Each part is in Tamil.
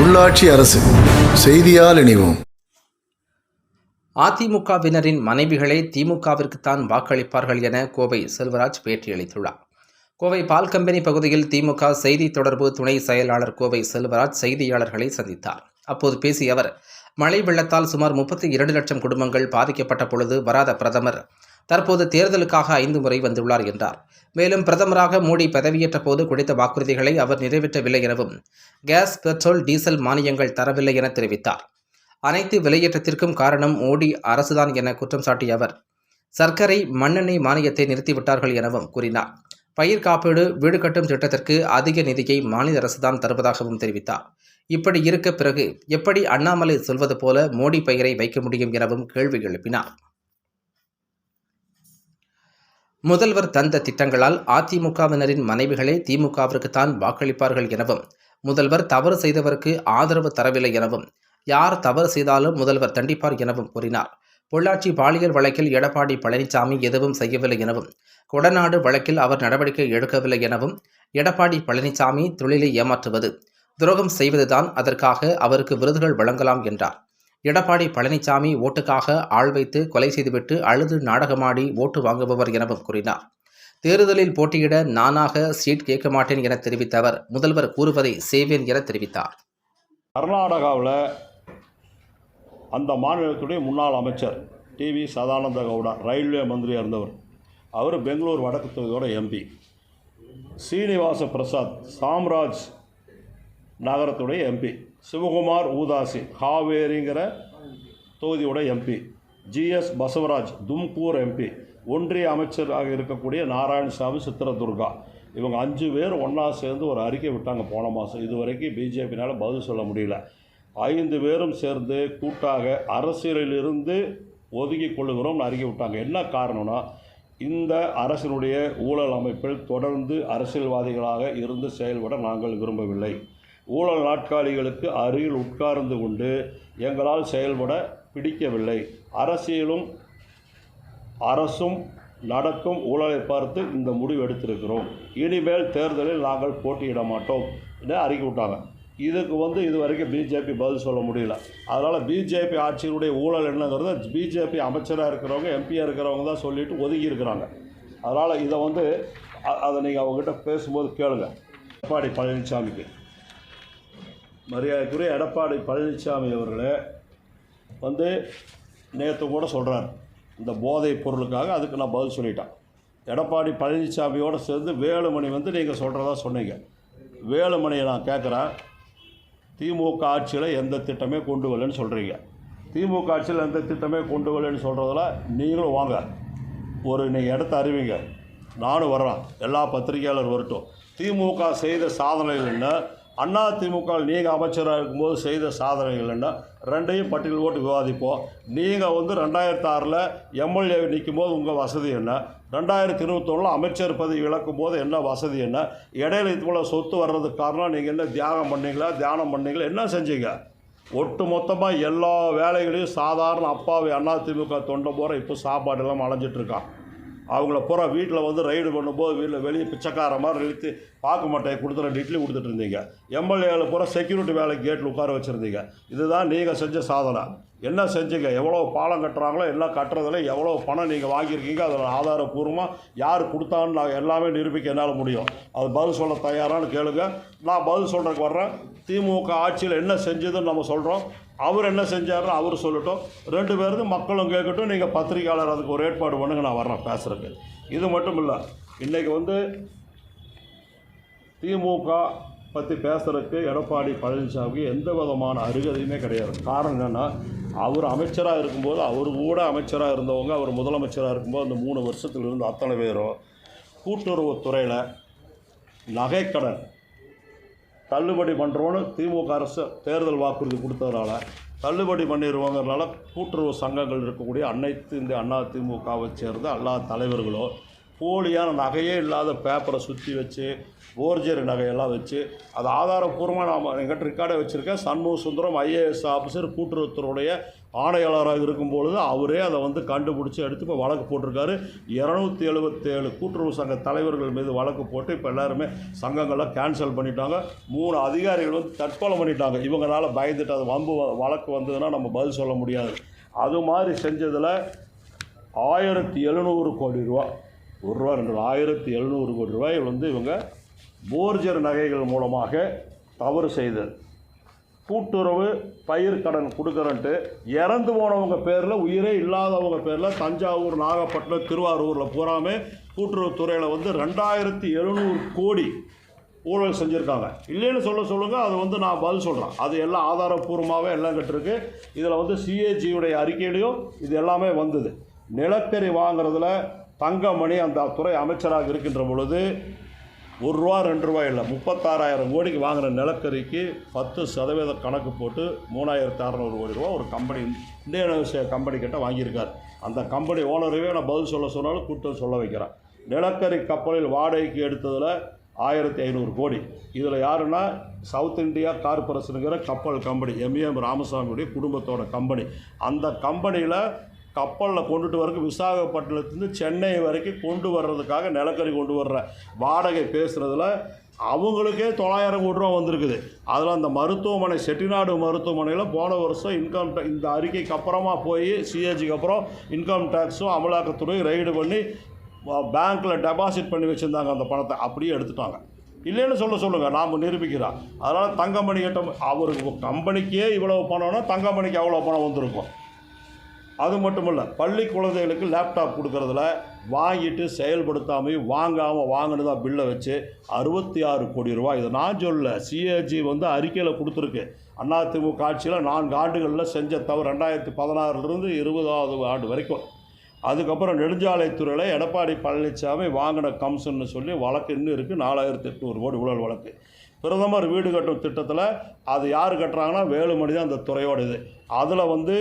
உள்ளாட்சி அரசு செய்தியால் இணைவோம். அதிமுகவினரின் மனைவிகளே திமுகவிற்குத்தான் வாக்களிப்பார்கள் என கோவை செல்வராஜ் பேட்டியளித்துள்ளார். கோவை பால் கம்பெனி பகுதியில் திமுக செய்தி தொடர்பு துணை செயலாளர் கோவை செல்வராஜ் செய்தியாளர்களை சந்தித்தார். அப்போது பேசிய அவர் மழை வெள்ளத்தால் சுமார் முப்பத்தி இரண்டு லட்சம் குடும்பங்கள் பாதிக்கப்பட்ட பொழுது வராத பிரதமர் தற்போது தேர்தலுக்காக ஐந்து முறை வந்துள்ளார் என்றார். மேலும் பிரதமராக மோடி பதவியேற்ற போது கொடுத்த வாக்குறுதிகளை அவர் நிறைவேற்றவில்லை எனவும் கேஸ் பெட்ரோல் டீசல் மானியங்கள் தரவில்லை என தெரிவித்தார். அனைத்து விலையேற்றத்திற்கும் காரணம் மோடி அரசுதான் என குற்றம் சாட்டிய அவர் சர்க்கரை மண்ணெண்ணெய் மானியத்தை நிறுத்திவிட்டார்கள் எனவும் கூறினார். பயிர் காப்பீடு வீடு கட்டும் திட்டத்திற்கு அதிக நிதியை மாநில அரசுதான் தருவதாகவும் தெரிவித்தார். இப்படி இருக்க பிறகு எப்படி அண்ணாமலை சொல்வது போல மோடி பெயரை வைக்க முடியும் எனவும் கேள்வி எழுப்பினார். முதல்வர் தந்த திட்டங்களால் அதிமுகவினரின் மனைவிகளே திமுகவிற்குத்தான் வாக்களிப்பார்கள் எனவும் முதல்வர் தவறு செய்தவருக்கு ஆதரவு தரவில்லை எனவும் யார் தவறு செய்தாலும் முதல்வர் தண்டிப்பார் எனவும் கூறினார். பொள்ளாச்சி பாலியல் வழக்கில் எடப்பாடி பழனிசாமி எதுவும் செய்யவில்லை எனவும் கொடநாடு வழக்கில் அவர் நடவடிக்கை எடுக்கவில்லை எனவும் எடப்பாடி பழனிசாமி தொழிலை ஏமாற்றுவது துரோகம் செய்வதுதான் அதற்காக அவருக்கு விருதுகள் வழங்கலாம் என்றார். எடப்பாடி பழனிசாமி ஓட்டுக்காக ஆள் வைத்து கொலை செய்துவிட்டு அழுது நாடகமாடி ஓட்டு வாங்குபவர் எனவும் கூறினார். தேர்தலில் போட்டியிட நானாக சீட் கேட்க மாட்டேன் என தெரிவித்த அவர் முதல்வர் கூறுவதை செய்வேன் என தெரிவித்தார். கர்நாடகாவில் அந்த மாநிலத்துடைய முன்னாள் அமைச்சர் டிவி சதானந்த கவுடா ரயில்வே மந்திரியாக இருந்தவர். அவர் பெங்களூர் வடக்கு தொகுதியோட எம்பி சீனிவாச பிரசாத் சாம்ராஜ் நகரத்துடைய எம்பி சிவகுமார் ஊதாசி ஹாவேரிங்கிற தொகுதியோட MP GS Basavaraj Tumkur MP ஒன்றிய அமைச்சராக இருக்கக்கூடிய நாராயணசாமி சித்திரதுர்கா. இவங்க அஞ்சு பேர் ஒன்றா சேர்ந்து ஒரு அறிக்கை விட்டாங்க போன மாதம் இது வரைக்கும் பிஜேபினால் பதில் சொல்ல முடியல. ஐந்து பேரும் சேர்ந்து கூட்டாக அரசியலிலிருந்து ஒதுங்கி கொள்ளுகிறோம்னு அறிக்கை விட்டாங்க. என்ன காரணம்னா இந்த அரசினுடைய ஊழல் அமைப்பில் தொடர்ந்து அரசியல்வாதிகளாக இருந்து செயல்பட நாங்கள் விரும்பவில்லை. ஊழல் நாட்காலிகளுக்கு அருகில் உட்கார்ந்து கொண்டு எங்களால் செயல்பட பிடிக்கவில்லை. அரசியலும் அரசும் நடக்கும் ஊழலை பார்த்து இந்த முடிவு எடுத்திருக்கிறோம். இனிமேல் தேர்தலில் நாங்கள் போட்டியிட மாட்டோம் என்று அறிக்கை விட்டாங்க. இதுக்கு வந்து இது வரைக்கும் பிஜேபி பதில் சொல்ல முடியல. அதனால் பிஜேபி ஆட்சியினுடைய ஊழல் என்னங்கிறத பிஜேபி அமைச்சராக இருக்கிறவங்க எம்பியாக இருக்கிறவங்க தான் சொல்லிட்டு ஒதுங்கி இருக்கிறாங்க. அதனால் இதை வந்து அதை நீங்கள் அவங்ககிட்ட பேசும்போது கேளுங்க. எடப்பாடி பழனிசாமிக்கு. மரியாதைக்குரிய எடப்பாடி பழனிசாமி அவர்களே வந்து நேற்று கூட சொல்கிறார் இந்த போதைப் பொருளுக்காக அதுக்கு நான் பதில் சொல்லிட்டேன். எடப்பாடி பழனிசாமியோடு சேர்ந்து வேலுமணி வந்து நீங்கள் சொல்கிறதா சொன்னீங்க. வேலுமணியை நான் கேட்குறேன் திமுக ஆட்சியில் எந்த திட்டமே கொண்டு வரலன்னு சொல்கிறீங்க திமுக ஆட்சியில் எந்த திட்டமே கொண்டு வரலன்னு சொல்கிறதுல நீங்களும் வாங்க. ஒரு நீங்கள் இடத்த அறிவிங்க. நானும் வர்றேன். எல்லா பத்திரிகையாளர் வரட்டும். திமுக செய்த சாதனைகள் என்ன அண்ணா திமுக நீங்கள் அமைச்சராக இருக்கும்போது செய்த சாதனைகள் என்ன ரெண்டையும் பட்டியல் போட்டு விவாதிப்போம். நீங்கள் வந்து ரெண்டாயிரத்தி ஆறில் எம்எல்ஏ நிற்கும் போது உங்கள் வசதி என்ன? ரெண்டாயிரத்தி இருபத்தொன்னில் அமைச்சர் பதவி இழக்கும் போது என்ன வசதி என்ன? இடையில இது போல் சொத்து வர்றதுக்கு காரணம் நீங்கள் என்ன தியாகம் பண்ணீங்களா? தியானம் பண்ணீங்களா? என்ன செஞ்சீங்க? ஒட்டு மொத்தமாக எல்லா வேலைகளையும் சாதாரண அப்பாவை அண்ணா திமுக தொண்டை போகிற இப்போ சாப்பாடு எல்லாம் அலைஞ்சிட்டு இருக்கான் அவங்கள பூரா வீட்டில் வந்து ரைடு பண்ணும்போது வீட்டில் வெளியே பிச்சைக்கார மாதிரி இழுத்து பார்க்க மாட்டேன் கொடுத்து ரெண்டு இட்லி கொடுத்துட்டு இருந்தீங்க எம்எல்ஏல பூரா செக்யூரிட்டி வேலை கேட்டில் உட்கார வச்சுருந்தீங்க. இதுதான் நீங்கள் செஞ்ச சாதனை. என்ன செஞ்சீங்க? எவ்வளோ பாலம் கட்டுறாங்களோ எல்லாம் கட்டுறதுல எவ்வளோ பணம் நீங்கள் வாங்கியிருக்கீங்க? அதில் ஆதாரப்பூர்வமாக யார் கொடுத்தான்னு நான் எல்லாமே நிரூபிக்க என்னால் முடியும். அது பதில் சொல்ல தயாரான்னு கேளுங்க. நான் பதில் சொல்கிறதுக்கு வர்றேன். திமுக ஆட்சியில் என்ன செஞ்சதுன்னு நம்ம சொல்கிறோம் அவர் என்ன செஞ்சார்னு அவர் சொல்லட்டும். ரெண்டு பேருக்கும் மக்களும் கேட்கட்டும் நீங்கள் பத்திரிக்கையாளர் அதுக்கு ஒரு ஏற்பாடு பண்ணுங்க நான் வர்றேன் பேசுகிறதுக்கு இது மட்டும் இல்லை இன்றைக்கி வந்து திமுக பற்றி பேசுகிறதுக்கு எடப்பாடி பழனிசாமிக்கு எந்த விதமான அருகதையுமே கிடையாது. காரணம் என்னென்னா அவர் அமைச்சராக இருக்கும்போது அவர் கூட அமைச்சராக இருந்தவங்க அவர் முதலமைச்சராக இருக்கும்போது அந்த மூணு வருஷத்துலேருந்து அத்தனை பேரும் கூட்டுறவுத்துறையில் நகைக்கடன் தள்ளுபடி பண்ணுறோன்னு திமுக அரசு தேர்தல் வாக்குறுதி கொடுத்ததுனால தள்ளுபடி பண்ணிடுவோங்கிறனால கூட்டுறவு சங்கங்கள் இருக்கக்கூடிய அனைத்து இந்த அண்ணா திமுகவை சேர்ந்த எல்லா தலைவர்களும் போலியான நகையே இல்லாத பேப்பரை சுற்றி வச்சு போர்ஜரி நகையெல்லாம் வச்சு அது ஆதாரப்பூர்வமாக நாம் எங்கிட்ட ரெக்கார்டை வச்சுருக்கேன். சண்முக சுந்தரம் ஐஏஎஸ் ஆஃபீஸர் கூட்டுறவுத்துறையுடைய ஆணையாளராக இருக்கும் பொழுது அவரே அதை வந்து கண்டுபிடிச்சி எடுத்து இப்போ வழக்கு போட்டிருக்காரு. இரநூத்தி எழுபத்தேழு கூட்டுறவு சங்க தலைவர்கள் மீது வழக்கு போட்டு இப்போ எல்லாருமே சங்கங்கள்லாம் கேன்சல் பண்ணிட்டாங்க. மூணு அதிகாரிகள் வந்து தற்கொலை பண்ணிட்டாங்க. இவங்களால் பயந்துட்டு அது வம்பு வ- வழக்கு வந்ததுன்னா நம்ம பதில் சொல்ல முடியாது. அது மாதிரி செஞ்சதில் ஆயிரத்தி எழுநூறு கோடி ரூபா ஒரு ரூபா ரெண்டு ரூபா ஆயிரத்தி எழுநூறு கோடி ரூபாய் வந்து இவங்க போர்ஜர் நகைகள் மூலமாக தவறு செய்தது. கூட்டுறவு பயிர் கடன் கொடுக்குறன்ட்டு இறந்து போனவங்க பேரில் உயிரே இல்லாதவங்க பேரில் தஞ்சாவூர் நாகப்பட்டினம் திருவாரூரில் பூராமே கூட்டுறவுத்துறையில் வந்து ரெண்டாயிரத்தி எழுநூறு கோடி ஊழல் செஞ்சுருக்காங்க. இல்லைன்னு சொல்ல சொல்லுங்கள் அது வந்து நான் பதில் சொல்கிறேன் அது எல்லாம் ஆதாரப்பூர்வமாகவே எல்லாம் கட்டிருக்கு. இதில் வந்து சிஏஜியுடைய அறிக்கையிலையும் இது எல்லாமே வந்தது. நிலக்கரி வாங்குறதுல தங்கமணி அந்த துறை அமைச்சராக இருக்கின்ற பொழுது ஒரு ரூபா ரெண்டு ரூபா இல்லை. முப்பத்தாறாயிரம் கோடிக்கு வாங்கின நிலக்கரிக்கு பத்து சதவீத கணக்கு போட்டு மூணாயிரத்து அறநூறு கோடி ரூபா ஒரு கம்பெனி இந்தியன் கம்பெனி கிட்ட வாங்கியிருக்கார். அந்த கம்பெனி ஓனரவே நான் பதில் சொல்ல சொன்னாலும் கூட்டம் சொல்ல வைக்கிறேன். நிலக்கரி கப்பலில் வாடகைக்கு எடுத்ததில் ஆயிரத்தி ஐநூறு கோடி. இதில் யாருன்னா சவுத் இந்தியா கார்பரேஷனுங்கிற கப்பல் கம்பெனி எம்ஏஎம் ராமசாமியுடைய குடும்பத்தோட கம்பெனி. அந்த கம்பெனியில் கப்பலில் கொண்டுட்டு வரக்கு விசாகப்பட்டினத்துலேருந்து சென்னை வரைக்கும் கொண்டு வர்றதுக்காக நிலக்கரி கொண்டு வர்ற வாடகை பேசுகிறதுல அவங்களுக்கே தொள்ளாயிரம் கோடி ரூபா வந்திருக்குது. அதில் அந்த மருத்துவமனை செட்டிநாடு மருத்துவமனையில் போன வருஷம் இன்கம் டே- இந்த அறிக்கைக்கு அப்புறமா போய் சிஏஜிக்கு அப்புறம் இன்கம் டேக்ஸும் அமலாக்கத்துறையும் ரைடு பண்ணி பேங்க்கில் டெபாசிட் பண்ணி வச்சுருந்தாங்க அந்த பணத்தை. அப்படியே எடுத்துட்டாங்க. இல்லைன்னு சொல்ல சொல்லுங்கள் நாம் நிரூபிக்கிறோம் அதனால் தங்கமணி கிட்ட அவருக்கு கம்பெனிக்கே இவ்வளோ பணம்னா தங்கமணிக்கு அவ்வளோ பணம் வந்திருக்கும். அது மட்டும் இல்லை பள்ளி குழந்தைகளுக்கு லேப்டாப் கொடுக்கறதுல வாங்கிட்டு செயல்படுத்தாமல் வாங்காமல் வாங்கினதா பில்லை வச்சு அறுபத்தி ஆறு கோடி ரூபாய். இதை நான் சொல்ல சிஏஜி வந்து அறிக்கையில் கொடுத்துருக்கு. அதிமுக ஆட்சியில் நான்கு ஆண்டுகளில் செஞ்ச தவிர ரெண்டாயிரத்தி பதினாறுலேருந்து இருபதாவது ஆண்டு வரைக்கும். அதுக்கப்புறம் நெடுஞ்சாலைத்துறையில் எடப்பாடி பழனிசாமி வாங்கின கம்சன்னு சொல்லி வழக்கு இன்னும் இருக்குது நாலாயிரத்தி எட்நூறு கோடி ஊழல் வழக்கு. பிரதமர் வீடு கட்டும் திட்டத்தில் அது யார் கட்டுறாங்கன்னா வேலுமணி தான் அந்த துறையோட இது அதில் வந்து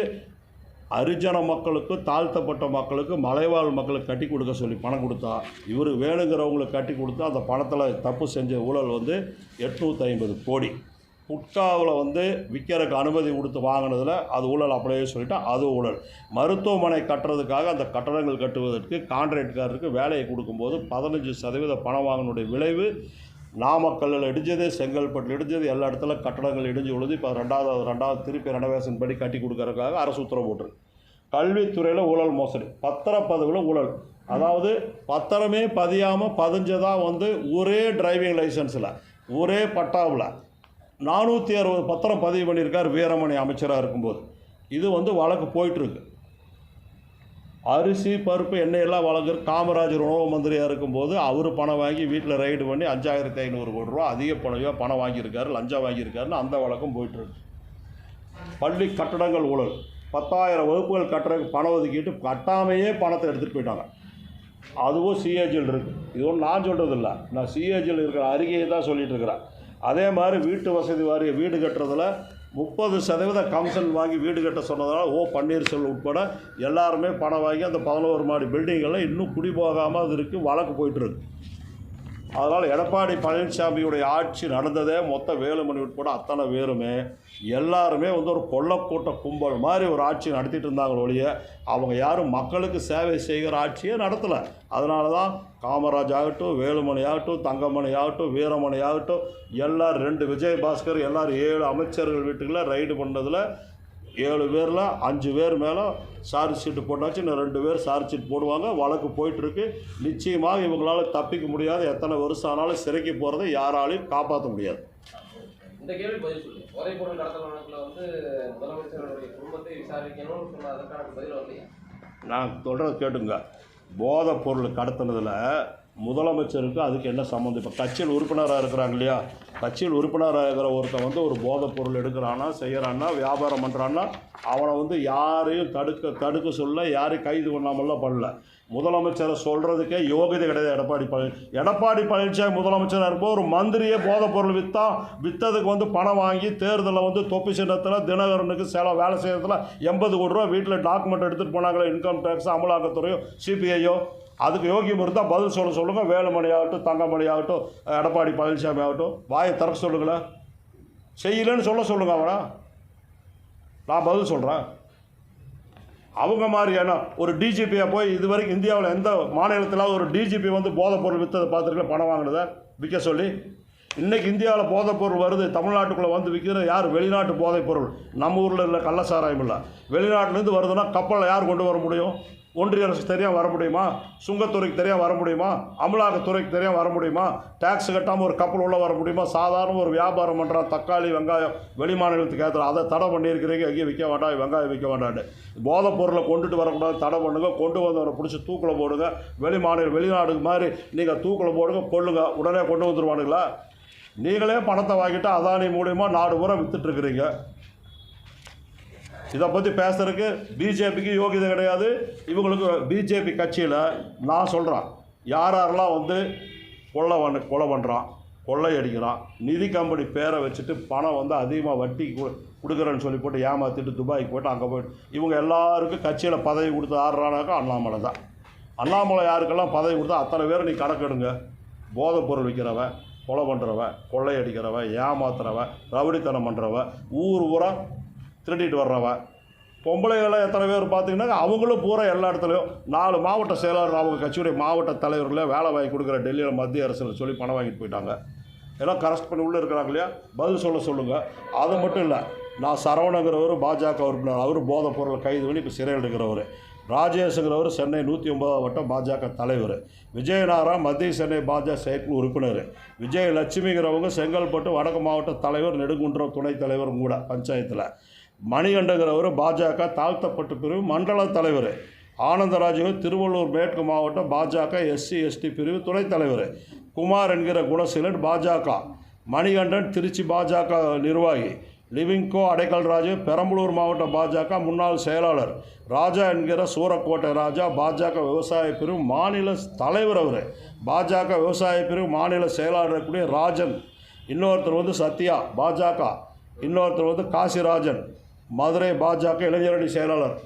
அரிஜன மக்களுக்கு தாழ்த்தப்பட்ட மக்களுக்கு மலைவாழ் மக்களுக்கு கட்டி கொடுக்க சொல்லி பணம் கொடுத்தா இவர் வேணுங்கிறவங்களுக்கு கட்டி கொடுத்தா அந்த பணத்தில் தப்பு செஞ்ச ஊழல் வந்து எட்நூற்றி ஐம்பது கோடி. குட்காவில் வந்து விற்கிறதுக்கு அனுமதி கொடுத்து வாங்கினதில் அது ஊழல் அப்படியே சொல்லிட்டா அது ஊழல். மருத்துவமனை கட்டுறதுக்காக அந்த கட்டடங்கள் கட்டுவதற்கு கான்ட்ராக்ட்காரருக்கு வேலையை கொடுக்கும்போது பதினஞ்சு சதவீத பணம் வாங்கினுடைய விளைவு நாமக்கல்லில் இடிஞ்சது செங்கல்பட்டில் இடிஞ்சது எல்லா இடத்துல கட்டடங்கள் இடிஞ்சு விழுது இப்போ ரெண்டாவது ரெண்டாவது திருப்பி ரெனவேஷன் படி கட்டி கொடுக்கறதுக்காக அரசு உத்தரவு போட்டுரு கல்வித்துறையில் ஊழல் மோசடி பத்திரப்பதிவில் ஊழல். அதாவது பத்திரமே பதியாமல் பதிஞ்சதாக வந்து ஒரே டிரைவிங் லைசன்ஸில் ஒரே பட்டாவில் நானூற்றி அறுபது பத்திரம் பதிவு பண்ணியிருக்கார் வீரமணி அமைச்சராக இருக்கும்போது. இது வந்து வழக்கு போயிட்டுருக்கு அரிசி பருப்பு எண்ணெய் எல்லாம் வழங்குற காமராஜர் உணவு மந்திரியாக இருக்கும்போது அவர் பணம் வாங்கி வீட்டில் ரைடு பண்ணி அஞ்சாயிரத்தி ஐநூறு கோடி ரூபா அதிக பணம் பணம் வாங்கியிருக்காரு லஞ்சம் வாங்கியிருக்காருன்னு அந்த வழக்கம் போயிட்டுருக்கு. பள்ளி கட்டடங்கள் ஊழல். பத்தாயிரம் வகுப்புகள் கட்டுறதுக்கு பணம் ஒதுக்கிட்டு கட்டாமையே பணத்தை எடுத்துகிட்டு போயிட்டாங்க. அதுவும் சிஏஜியில் இருக்குது இது ஒன்றும் நான் சொல்கிறது இல்லை நான் சிஏஜியில் இருக்கிற அறிக்கையை தான் சொல்லிகிட்டு இருக்கிறேன். அதே மாதிரி வீட்டு வசதி வாரிய வீடு கட்டுறதுல முப்பது சதவீத கமிஷன் வாங்கி வீடு கட்ட சொன்னதால் ஓ பன்னீர்செல்வம் உட்பட எல்லாருமே பணம் வாங்கி அந்த பதினோரு மாடி பில்டிங்கெல்லாம் இன்னும் குடி போகாமல் அது இருக்குது வழக்கு போயிட்டுருக்கு அதனால் எடப்பாடி பழனிசாமியுடைய ஆட்சி நடந்ததே மொத்த வேலுமணி உட்பட அத்தனை பேருமே எல்லாருமே வந்து ஒரு கொள்ளக்கூட்ட கும்பல் மாதிரி ஒரு ஆட்சி நடத்திட்டு இருந்தாங்களோ ஒழிய அவங்க யாரும் மக்களுக்கு சேவை செய்கிற ஆட்சியே நடத்தலை. அதனால தான் காமராஜ் ஆகட்டும் வேலுமணி ஆகட்டும் தங்கமணி ஆகட்டும் வீரமணி ஆகட்டும் எல்லாரும் ரெண்டு விஜய் பாஸ்கர் எல்லாரும் ஏழு அமைச்சர்கள் வீட்டுக்குள்ள ரைடு பண்ணதில் ஏழு பேரில் அஞ்சு பேர் மேலே சார்ஜ் ஷீட்டு போட்டாச்சு. இன்னும் ரெண்டு பேர் சார்ஜ் ஷீட் போடுவாங்க. வழக்கு போயிட்டுருக்கு. நிச்சயமாக இவங்களால தப்பிக்க முடியாது. எத்தனை வருஷம் ஆனாலும் சிறைக்கு போகிறத யாராலையும் காப்பாற்ற முடியாது. இந்த கேள்வி பதில் சொல்லு. போதைப் பொருள் கடத்தல் வழக்குல வந்து முதலமைச்சருடைய குடும்பத்தை விசாரிக்கணும்னு சொன்ன அதற்கான பதில் வரலையா? நான் சொல்கிறத கேட்டுங்க போதைப் பொருள் கடத்தினதில் முதலமைச்சருக்கு அதுக்கு என்ன சம்மந்தம்? இப்போ கட்சியில் உறுப்பினராக இருக்கிறாங்க இல்லையா? கட்சியில் உறுப்பினராக இருக்கிற ஒருத்தன் வந்து ஒரு போதைப் பொருள் எடுக்கிறானா செய்கிறான்னா வியாபாரம் பண்ணுறான்னா அவனை வந்து யாரையும் தடுக்க தடுக்க சொல்ல யாரையும் கைது பண்ணாமல்லாம் பண்ணல. முதலமைச்சரை சொல்கிறதுக்கே யோகிதை கிடையாது. எடப்பாடி பழனி எடப்பாடி பழனிசாமி முதலமைச்சராக இருப்போம் ஒரு மந்திரியே போதைப் பொருள் விற்றா விற்றதுக்கு வந்து பணம் வாங்கி தேர்தலில் வந்து தொப்பி சின்னத்தில் தினகரனுக்கு செல வேலை செய்கிறதுல எண்பது கோடி ரூபா வீட்டில் டாக்குமெண்ட் எடுத்துகிட்டு போனாங்களே இன்கம் டேக்ஸ் அமலாக்கத்துறையோ சிபிஐயோ அதுக்கு யோகியம் இருந்தால் பதில் சொல்ல சொல்லுங்கள் வேலுமணி ஆகட்டும் தங்கமணி ஆகட்டும் எடப்பாடி பழனிசாமி ஆகட்டும் வாயை திறக்க சொல்லுங்களேன் செய்யலைன்னு சொல்ல சொல்லுங்கள் அவனா நான் பதில் சொல்கிறேன் அவங்க மாதிரி ஏன்னா ஒரு டிஜிபியை போய் இது வரைக்கும் இந்தியாவில் எந்த மாநிலத்தில் ஒரு டிஜிபி வந்து போதைப் பொருள் விற்றதை பார்த்துருக்கல பணம் வாங்கினதை விற்க சொல்லி. இன்றைக்கி இந்தியாவில் போதைப் பொருள் வருது. தமிழ்நாட்டுக்குள்ளே வந்து விற்கிற யார்? வெளிநாட்டு போதைப் பொருள். நம்ம ஊரில் இல்லை கள்ளசாராயம் இல்லை. வெளிநாட்டிலேருந்து வருதுன்னா கப்பலில் யார் கொண்டு வர முடியும்? ஒன்றிய அரசு தெரியாம வர முடியுமா? சுங்கத்துறைக்கு தெரியாம வர முடியுமா? அமலாக்கத்துறைக்கு தெரியாம வர முடியுமா? டேக்ஸ் கட்டாமல் ஒரு கப்பல் உள்ளே வர முடியுமா? சாதாரண ஒரு வியாபாரம் பண்ணுறான் தக்காளி வெங்காயம் வெளி மாநிலத்துக்கு அதை தடை பண்ணியிருக்கிறீங்க. எங்கேயும் விற்க வேண்டாம். வெங்காயம் விற்க வேண்டான்னு போதைப் பொருளை கொண்டுட்டு வரக்கூடாது. தடை பண்ணுங்க. கொண்டு வந்தவரை பிடிச்சி தூக்கில் போடுங்க. வெளி மாநில வெளிநாடு மாதிரி நீங்கள் தூக்கில் போடுங்க. கொள்ளுங்க உடனே கொண்டு வந்துடுவானுங்களா நீங்களே பணத்தை வாங்கிட்டு அதானி மூலியமாக நாடு பூரா வித்துட்ருக்குறீங்க இதை பற்றி பேசுறதுக்கு பிஜேபிக்கு யோகிதை கிடையாது. இவங்களுக்கு பிஜேபி கட்சியில் நான் சொல்கிறேன் யார் யாரெல்லாம் வந்து கொள்ளை பண்ண கொலை பண்ணுறான் கொள்ளை அடிக்கிறான் நிதி கம்பெனி பேரை வச்சுட்டு பணம் வந்து அதிகமாக வட்டி கொடுக்குறேன்னு சொல்லி போட்டு ஏமாற்றிட்டு துபாய்க்கு போய்ட்டு அங்கே போயிட்டு இவங்க எல்லாருக்கும் கட்சியில் பதவி கொடுத்து ஆடுறானாக்கா அண்ணாமலை தான். அண்ணாமலை யாருக்கெல்லாம் பதவி கொடுத்தா அத்தனை பேர் நீ கணக்கெடுங்க போதைப் பொருள் விற்கிறவன் கொலை பண்ணுறவன் கொள்ளை அடிக்கிறவன் ஏமாத்துறவன் ரவுடித்தனம் பண்ணுறவன் ஊர் ஊரா திருடிட்டு வர்றவன். பொம்பளைகளை எத்தனை பேர் பார்த்தீங்கன்னா அவங்களும் பூரா எல்லா இடத்துலையும் நாலு மாவட்ட செயலாளர் அவங்க கட்சியுடைய மாவட்ட தலைவர்களே வேலை வாங்கி கொடுக்குற டெல்லியில் மத்திய அரசில் சொல்லி பணம் வாங்கிட்டு போயிட்டாங்க. எல்லாம் கரெக்ட் பண்ணி உள்ளே இருக்கிறாங்க இல்லையா? பதில் சொல்ல சொல்லுங்கள் அது மட்டும் இல்லை நான் சரவணங்கிறவர் பாஜக உறுப்பினர். அவர் போதைப் பொருளை கைது பண்ணி இப்போ சிறையில் இருக்கிறவர். ராஜேஷுங்கிறவர் சென்னை நூற்றி ஒன்பதாம் வட்டம் பாஜக தலைவர். விஜயநாரா மத்திய சென்னை பாஜக செயற்குழு உறுப்பினர். விஜயலட்சுமிங்கிறவங்க செங்கல்பட்டு வடக்கு மாவட்ட தலைவர் நெடுங்குன்றம் துணைத் தலைவரும் கூட பஞ்சாயத்தில். மணிகண்டங்கிறவர் பாஜக தாழ்த்தப்பட்ட பிரிவு மண்டல தலைவர். ஆனந்தராஜன் திருவள்ளூர் மேற்கு மாவட்டம் பாஜக எஸ்சி எஸ்டி பிரிவு துணைத் தலைவர். குமார் என்கிற குணசீலன் பாஜக. மணிகண்டன் திருச்சி பாஜக நிர்வாகி. லிவிங்கோ அடைக்கல் ராஜு பெரம்பலூர் மாவட்ட பாஜக முன்னாள் செயலாளர். ராஜா என்கிற சூரக்கோட்டை ராஜா பாஜக விவசாய பிரிவு மாநில தலைவர் அவர். பாஜக விவசாய பிரிவு மாநில செயலாளர் இருக்கக்கூடிய ராஜன். இன்னொருத்தர் வந்து சத்யா பாஜக. இன்னொருத்தர் வந்து காசிராஜன். மதுரை பாஜக இளைஞரணி செயலாளர்.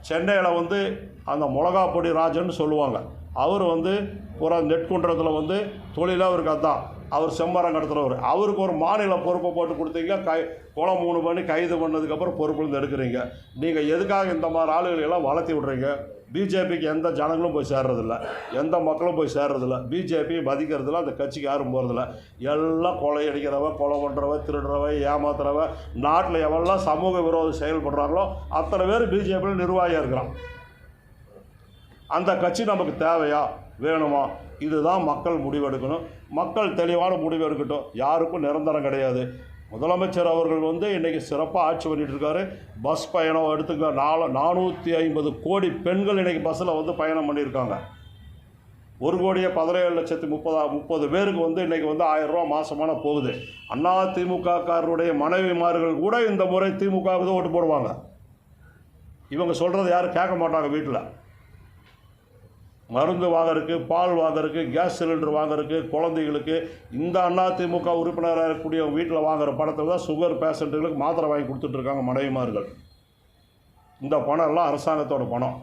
சென்னையில் வந்து அந்த மிளகாப்பொடி ராஜன் சொல்லுவாங்க. அவர் வந்து புற நெற்குன்றத்தில் வந்து தொழிலாக அவருக்கு அதான். அவர் செம்மரம் கடத்துறவர் அவருக்கு ஒரு மாநில பொறுப்பை போட்டு கொடுத்தீங்க கை குளம் மூணு பண்ணி கைது பண்ணதுக்கப்புறம் பொறுப்புலேருந்து எடுக்கிறீங்க. நீங்கள் எதுக்காக இந்த மாதிரி ஆளுகளை எல்லாம் வளர்த்தி விட்றீங்க? பிஜேபிக்கு எந்த ஜனங்களும் போய் சேர்றதில்ல. எந்த மக்களும் போய் சேர்றதில்ல. பிஜேபி மதிக்கிறதில்ல அந்த கட்சிக்கு யாரும் போகிறதில்ல எல்லாம் கொலை அடிக்கிறவன் கொலை பண்ணுறவன் திருடுறவன் ஏமாத்துறவன் நாட்டில் எவெல்லாம் சமூக விரோத செயல்படுறாங்களோ அத்தனை பேர் பிஜேபியில் நிர்வாகியாக இருக்கிறான். அந்த கட்சி நமக்கு தேவையா? வேணுமா? இதுதான் மக்கள் முடிவெடுக்கணும். மக்கள் தெளிவான முடிவு எடுக்கட்டும் யாருக்கும் நிரந்தரம் கிடையாது. முதலமைச்சர் அவர்கள் வந்து இன்றைக்கி சிறப்பாக ஆட்சி பண்ணிகிட்டு இருக்காரு பஸ் பயணம் எடுத்துக்க நாலு நானூற்றி ஐம்பது கோடி பெண்கள் இன்றைக்கி பஸ்ஸில் வந்து பயணம் பண்ணியிருக்காங்க. ஒரு கோடியே பதினேழு லட்சத்தி முப்பதா முப்பது பேருக்கு வந்து இன்றைக்கி வந்து ஆயிரரூவா மாதமான போகுது. அண்ணா திமுகக்காரருடைய மனைவிமார்கள் கூட இந்த முறை திமுகவுக்கு தான் ஓட்டு போடுவாங்க. இவங்க சொல்கிறத யாரும் கேட்க மாட்டாங்க வீட்டில் மருந்து வாங்குறதுக்கு பால் வாங்குறதுக்கு கேஸ் சிலிண்டர் வாங்குறதுக்கு குழந்தைகளுக்கு இந்த அண்ணா திமுக உறுப்பினராக இருக்கக்கூடிய வீட்டில் வாங்குற பணத்தில் தான் சுகர் பேஷண்ட்டுகளுக்கு மாத்திரை வாங்கி கொடுத்துட்ருக்காங்க மனைவிமார்கள். இந்த பணம் எல்லாம் அரசாங்கத்தோட பணம்.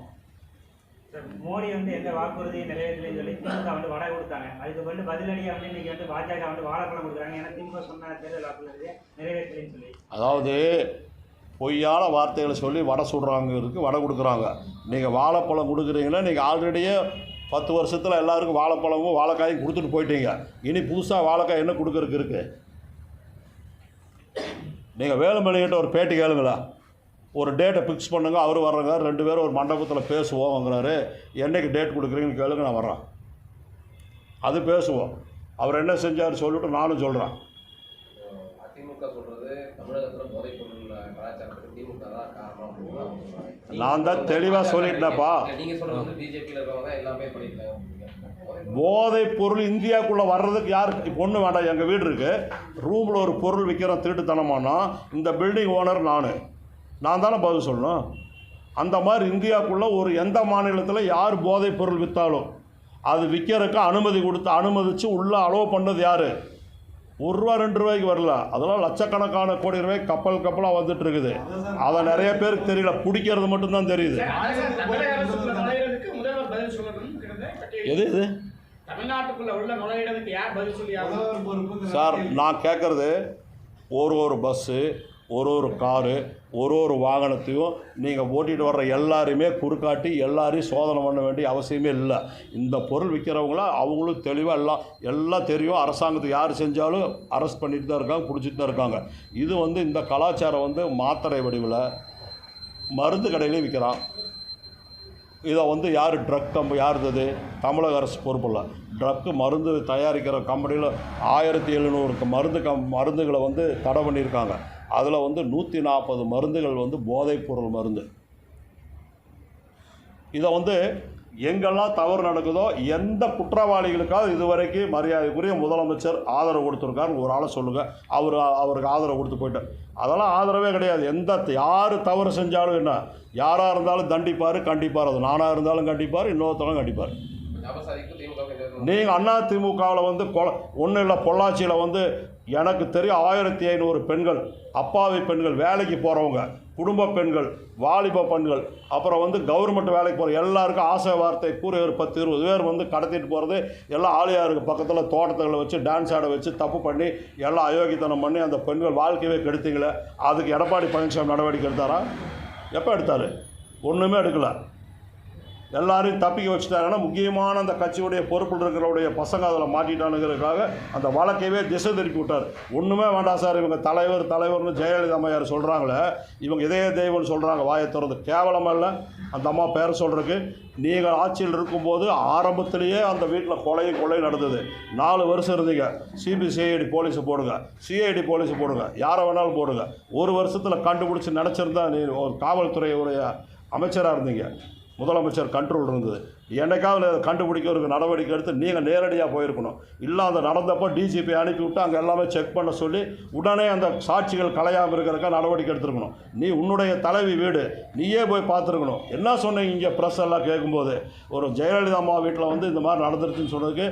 சார், மோடி வந்து எந்த வாக்குறுதியும் நிறைவேற்றலைன்னு சொல்லி திமுக வந்து வடை கொடுத்தாங்க. அதுக்கு வந்து பதிலடியாக வந்து இன்னைக்கு வந்து பாஜக வந்து வாழைப்பழம் கொடுக்குறாங்க. ஏன்னா திமுக சொன்ன தேர்தல் வாக்குறுதி நிறைவேற்றலைன்னு சொல்லி. அதாவது பொய்யான வார்த்தைகளை சொல்லி வடை சுடுறாங்கிறதுக்கு வடை கொடுக்குறாங்க. நீங்கள் வாழைப்பழம் கொடுக்குறீங்கன்னா நீங்கள் ஆல்ரெடியே பத்து வருஷத்தில் எல்லாருக்கும் வாழைப்பழமும் வாழைக்காயும் கொடுத்துட்டு போயிட்டீங்க. இனி புதுசாக வாழைக்காய் என்ன கொடுக்கறதுக்கு இருக்குது நீங்கள் வேலுமணிகிட்ட ஒரு பேட்டி கேளுங்களா. ஒரு டேட்டை ஃபிக்ஸ் பண்ணுங்க அவர் வர்றங்க ரெண்டு பேரும் ஒரு மண்டபத்தில் பேசுவோங்கிறாரு என்னைக்கு டேட் கொடுக்குறீங்கன்னு கேளுங்க நான் வர்றேன். அது பேசுவோம். அவர் என்ன செஞ்சார் சொல்லிட்டு நானும் சொல்கிறேன் அதிமுக சொல்கிறேன் நான் தான் தெளிவா சொல்லிட்டேன்ப்பா. போதைப் பொருள் இந்தியாவுக்குள்ளே வர்றதுக்கு யாருக்கு இப்போ ஒன்றும் வேண்டாம் எங்கள் வீடு இருக்குது ரூமில் ஒரு பொருள் விற்கிற திருட்டுத்தனமானா இந்த பில்டிங் ஓனர் நான். நான் தானே பதில் சொல்லணும்? அந்த மாதிரி இந்தியாவுக்குள்ளே ஒரு எந்த மாநிலத்தில் யார் போதைப் பொருள் விற்றாலும் அது விற்கிறதுக்கு அனுமதி கொடுத்து அனுமதித்து உள்ளே அலோவ் பண்ணது யார்? ஒரு ரூபா ரெண்டு ரூபாய்க்கு வரல. அதெல்லாம் லட்சக்கணக்கான கோடி ரூபாய் கப்பல் கப்பலாக வந்துட்டு இருக்குது. அதை நிறைய பேருக்கு தெரியல. பிடிக்கிறது மட்டும்தான் தெரியுது. எது இது? சார் நான் கேட்குறது ஒரு ஒரு பஸ்ஸு ஒரு ஒரு காரு ஒரு ஒரு வாகனத்தையும் நீங்கள் ஓட்டிகிட்டு வர்ற எல்லாருமே குறுக்காட்டி எல்லாரையும் சோதனை பண்ண வேண்டிய அவசியமே இல்லை. இந்த பொருள் விற்கிறவங்கள அவங்களும் தெளிவாக எல்லாம் எல்லாம் தெரியும். அரசாங்கத்துக்கு யார் செஞ்சாலும் அரெஸ்ட் பண்ணிட்டு தான் இருக்காங்க பிடிச்சிட்டு தான் இருக்காங்க. இது வந்து இந்த கலாச்சாரம் வந்து மாத்திரை வடிவில் மருந்து கடையிலையும் விற்கிறான் இதை வந்து யார் ட்ரக் கம்பெனி யார் இது? தமிழக அரசு பொறுப்பில் ட்ரக்கு மருந்து தயாரிக்கிற கம்பெனியில் ஆயிரத்தி எழுநூறு மருந்து கம் மருந்துகளை வந்து தடை பண்ணியிருக்காங்க. அதில் வந்து நூற்றி நாற்பது மருந்துகள் வந்து போதைப்பொருள் மருந்து. இதை வந்து எங்கெல்லாம் தவறு நடக்குதோ எந்த குற்றவாளிகளுக்காவது இதுவரைக்கும் மரியாதைக்குரிய முதலமைச்சர் ஆதரவு கொடுத்துருக்காருன்னு ஒரு ஆளை சொல்லுங்கள் அவர் அவருக்கு ஆதரவு கொடுத்து போயிட்டார் அதெல்லாம் ஆதரவே கிடையாது. எந்த யார் தவறு செஞ்சாலும் என்ன? யாராக இருந்தாலும் தண்டிப்பார் கண்டிப்பார். அது நானாக இருந்தாலும் கண்டிப்பார் இன்னொருத்தரும் கண்டிப்பார். நீங்கள் அண்ணா திமுகவில் வந்து கொல ஒன்றும் இல்லை பொள்ளாச்சியில் வந்து எனக்கு தெரியும் ஆயிரத்தி ஐநூறு பெண்கள் அப்பாவி பெண்கள் வேலைக்கு போகிறவங்க குடும்ப பெண்கள் வாலிப பெண்கள் அப்புறம் வந்து கவர்மெண்ட் வேலைக்கு போகிற எல்லாருக்கும் ஆசை வார்த்தை கூறி ஒரு பத்து இருபது பேர் வந்து கடத்திட்டு போகிறது எல்லாம் ஆளியாருக்கு பக்கத்தில் தோட்டத்துகளை வச்சு டான்ஸ் ஆட வச்சு தப்பு பண்ணி எல்லாம் அயோக்கியத்தனம் பண்ணி அந்த பெண்கள் வாழ்க்கையவே கெடுத்தீங்களே அதுக்கு எடப்பாடி பழனிசாமி நடவடிக்கை எடுத்தாரா? எப்போ எடுத்தார்? ஒன்றுமே எடுக்கலை. எல்லாரையும் தப்பிக்க வச்சுட்டாங்கன்னா முக்கியமான அந்த கட்சியுடைய பொறுப்பில் இருக்கிறவருடைய பசங்க அதில் மாட்டிட்டானுங்கிறதுக்காக அந்த வழக்கையவே திசை திருப்பி விட்டார். ஒன்றுமே வேண்டாம் சார் இவங்க தலைவர் தலைவர்னு ஜெயலலிதா அம்மையார் சொல்கிறாங்களே இவங்க இதய தெய்வம்னு சொல்கிறாங்க வாயை திறந்து. கேவலமாக இல்லை? அந்த அம்மா பேர் சொல்கிறதுக்கு நீங்கள் ஆட்சியில் இருக்கும்போது ஆரம்பத்திலேயே அந்த வீட்டில் கொலையும் கொலை நடந்தது. நாலு வருஷம் இருந்தீங்க. சிபிசிஐடி போலீஸை போடுங்க. சிஐடி போலீஸை போடுங்க. யாரை வேணாலும் போடுங்க. ஒரு வருஷத்தில் கண்டுபிடிச்சி நினச்சிருந்தா நீ ஒரு காவல்துறையுடைய அமைச்சராக இருந்தீங்க. முதலமைச்சர் கண்ட்ரோல் இருந்தது. என்னைக்காவது அதை கண்டுபிடிக்கிறதுக்கு நடவடிக்கை எடுத்து நீங்கள் நேரடியாக போயிருக்கணும். இல்லை அந்த நடந்தப்போ டிஜிபி அனுப்பி விட்டு அங்கே எல்லாமே செக் பண்ண சொல்லி உடனே அந்த சாட்சிகள் கலையாமல் இருக்கிறக்கா நடவடிக்கை எடுத்துருக்கணும். நீ உன்னுடைய தலைவி வீடு நீயே போய் பார்த்துருக்கணும். என்ன சொன்னீங்க இங்கே ப்ரெஸ் எல்லாம் கேட்கும்போது? ஒரு ஜெயலலிதா அம்மா வீட்டில் வந்து இந்த மாதிரி நடந்துருச்சுன்னு சொன்னதுக்கு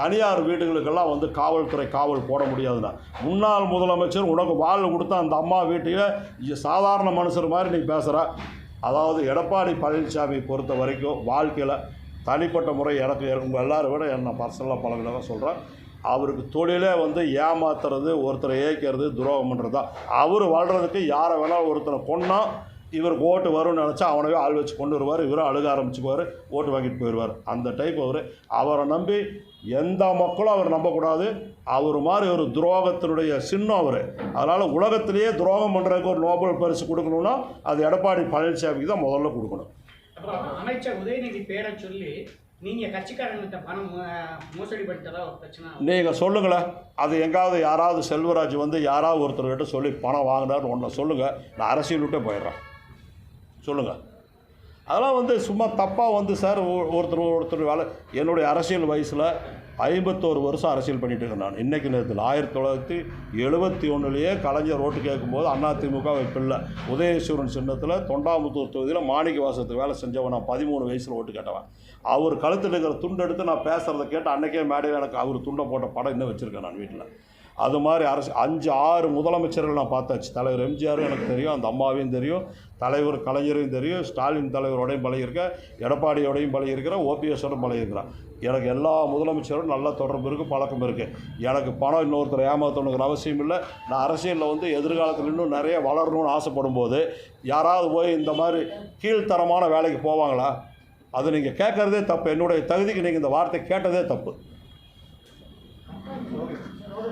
தனியார் வீடுகளுக்கெல்லாம் வந்து காவல்துறை காவல் போட முடியாதுண்ணா முன்னாள் முதலமைச்சர் உனக்கு வாழ் கொடுத்த அந்த அம்மா வீட்டில் சாதாரண மனுஷர் மாதிரி நீ பேசுகிற அதாவது எடப்பாடி பழனிசாமி பொறுத்த வரைக்கும் வாழ்க்கையில் தனிப்பட்ட முறை எனக்கு இருக்கும். எல்லாரை விட என்ன பர்சனலாக பழகினதாக சொல்கிறேன் அவருக்கு தொழிலே வந்து ஏமாத்துறது ஒருத்தரை ஏய்க்கிறது துரோகம் பண்ணுறது தான் அவர் வாழ்கிறதுக்கு யாரை வேணால் ஒருத்தரை கொன்னால் இவருக்கு ஓட்டு வரும்னு நினச்சா அவனவே ஆள் வச்சு கொண்டு வருவார். இவரும் அழுக ஆரம்பிச்சுக்குவார். ஓட்டு வாங்கிட்டு போயிடுவார். அந்த டைப் அவர். அவரை நம்பி எந்த மக்களும் அவர் நம்பக்கூடாது. அவர் மாதிரி ஒரு துரோகத்தினுடைய சின்னம் அவர். அதனால் உலகத்திலேயே துரோகம் பண்ணுறதுக்கு ஒரு நோபல் பரிசு கொடுக்கணும்னா அது எடப்பாடி பழனிசாமிக்கு தான் முதல்ல கொடுக்கணும். அமைச்சர் உதயநிதி பேரை சொல்லி நீங்கள் சொல்லுங்களேன் அது எங்காவது யாராவது செல்வராஜ் வந்து யாராவது ஒருத்தர்கிட்ட சொல்லி பணம் வாங்கினார்னு ஒன்று சொல்லுங்கள் நான் அரசியல் விட்டே போயிடுறேன். சொல்லுங்கள் அதெல்லாம் வந்து சும்மா தப்பாக வந்து சார் ஒ- ஒருத்தர் ஒருத்தர் வேலை. என்னுடைய அரசியல் வயசில் ஐம்பத்தோரு வருஷம் அரசியல் பண்ணிட்டு இருக்கேன் நான். இன்றைக்கு நேரத்தில் ஆயிரத்தி தொள்ளாயிரத்தி எழுபத்தி ஒன்றுலேயே கலைஞர் ஓட்டு கேட்கும்போது அதிமுக பிள்ளை உதயேஸ்வரன் சின்னத்தில் தொண்டாமுத்தூர் தொகுதியில் மாணிக்க வாசத்துக்கு வேலை செஞ்சவன். நான் பதிமூணு வயசில் ஓட்டு கேட்டவன். அவர் கழுத்தில் இருக்கிற துண்டு எடுத்து நான் பேசுகிறத கேட்டு அன்றைக்கே மேடையில் எனக்கு அவர் துண்டை போட்ட படம் இன்னும் வச்சுருக்கேன் நான் வீட்டில். அது மாதிரி அரசு அஞ்சு ஆறு முதலமைச்சர்கள் நான் பார்த்தாச்சு. தலைவர் எம்ஜிஆரும் எனக்கு தெரியும் அந்த அம்மாவையும் தெரியும் தலைவர் கலைஞரையும் தெரியும் ஸ்டாலின் தலைவரோடையும் பழகியிருக்கேன் எடப்பாடியோடையும் பழகியிருக்கிறேன் ஓபிஎஸோடும் பழகியிருக்கிறேன். எனக்கு எல்லா முதலமைச்சரும் நல்ல தொடர்பு இருக்குது பழக்கம் இருக்குது எனக்கு பணம் இன்னொருத்தர் ஏமாற்றணுங்கிற அவசியம் இல்லை. நான் அரசியலில் வந்து எதிர்காலத்தில் இன்னும் நிறைய வளரணும்னு ஆசைப்படும் போது யாராவது போய் இந்த மாதிரி கீழ்த்தரமான வேலைக்கு போவாங்களா? அது நீங்கள் கேட்குறதே தப்பு. என்னுடைய தகுதிக்கு நீங்கள் இந்த வார்த்தை கேட்டதே தப்பு.